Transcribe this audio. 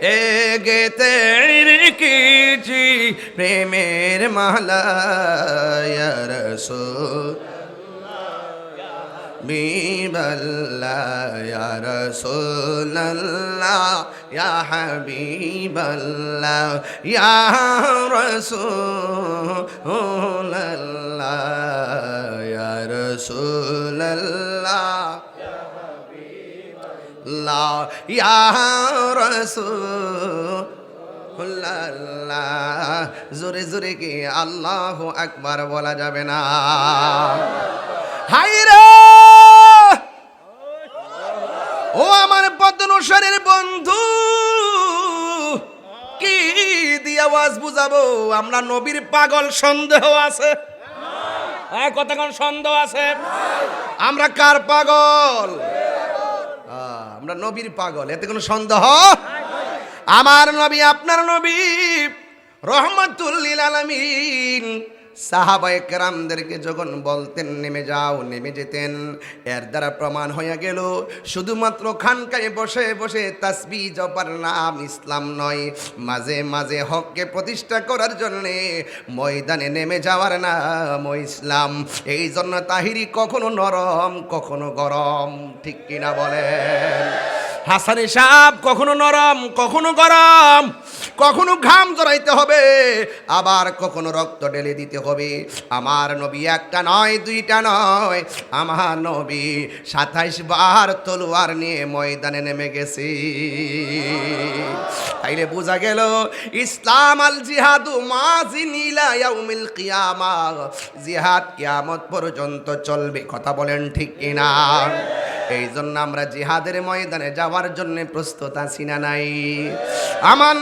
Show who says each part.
Speaker 1: এ গেতে রেখেছি প্রেমের মালা ইয়া রাসূল বিবল্লাহ ইয়া রাসূলুল্লাহ ইয়া হাবিবাল্লাহ ইয়া রাসূলুল্লাহ ইয়া রাসূলুল্লাহ জোরে জোরে কি আল্লাহ আকবার বলা যাবে না? হাইরা ও আমার পদ্মনুসারের বন্ধু, কি দিয়ে আওয়াজ বুঝাবো? আমরা নবীর পাগল সন্দেহ আছে। হ্যাঁ কতক্ষণ সন্দেহ আছে? আমরা কার পাগল? আমরা নবীর পাগল, এতে কোনো সন্দেহ? আমার নবী, আপনার নবী রহমতুল্লিল আলমিন। সাহাবায়ে কেরামদেরকে যখন বলতেন, নেমে যাও, নেমে যেতেন, এর দ্বারা প্রমাণ হয়ে গেল, শুধুমাত্র খানকায় বসে বসে তাসবি জপার নাম ইসলাম নয়। মাঝে মাঝে হককে প্রতিষ্ঠা করার জন্যে ময়দানে নেমে যাওয়ার নাম ইসলাম। এই জন্য তাহিরি কখনো নরম, কখনো গরম, ঠিক কিনা বলেন? হাসানি সাপ কখনো নরম, কখনো গরম, কখনো ঘাম জড়াইতে হবে, আবার কখনো রক্ত ঢেলে দিতে হবে। আমার নবী একটা নয়, দুইটা নয়, আমার নবী সাতাইশ বার তলোয়ার নিয়ে ময়দানে নেমে গেছে। তাইলে বোঝা গেল, ইসলাম আল জিহাদু ইলা ইয়াউমিল কিয়ামা। জিহাদ কিয়ামত পর্যন্ত চলবে, কথা বলেন ঠিক কিনা? এই জন্য আমরা জিহাদের ময়দানে যাওয়ার জন্য প্রস্তুত আছি না নাই? আমার